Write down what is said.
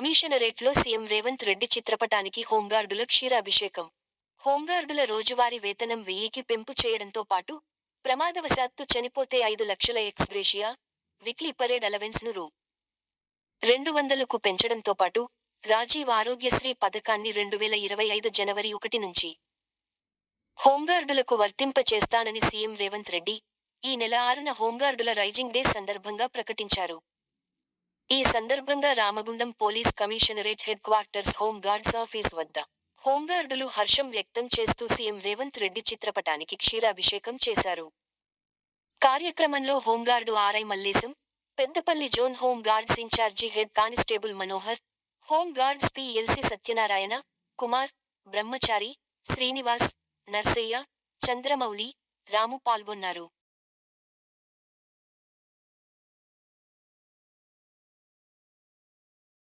కమిషనరేట్లో CM Revanth Reddy చిత్రపటానికి హోంగార్డుల క్షీరాభిషేకం. హోంగార్డుల రోజువారీ వేతనం వెయ్యికి పెంపు చేయడంతో పాటు ప్రమాదవశాత్తు చనిపోతే ఐదు లక్షల ఎక్స్గ్రేషియా విక్లీ పరేడ్ అలవెన్స్ను రూ. రెండు వందలకు పెంచడంతో పాటు రాజీవ్ ఆరోగ్యశ్రీ పథకాన్ని రెండు వేల ఇరవై ఐదు జనవరి ఒకటి నుంచి. హోంగార్డులకు వర్తింపచేస్తానని సీఎం రేవంత్ రెడ్డి ఈ నెల ఆరున హోంగార్డుల రైజింగ్ డే సందర్భంగా ప్రకటించారు. ఈ సందర్భంగా Ramagundam police commissionerate headquarters home guards office వద్ద హోంగార్డులు హర్షం వ్యక్తం చేస్తూ సీఎం రేవంత్ రెడ్డి చిత్రపటానికి క్షీరాభిషేకం చేశారు. కార్యక్రమంలో home guard RI Mallesham Peddapalli zone home guards incharge head constable Manohar home guards PLC Satyanarayana Kumar Brahmachari Srinivas Narsaiah Chandramouli రాము పాల్గొన్నారు.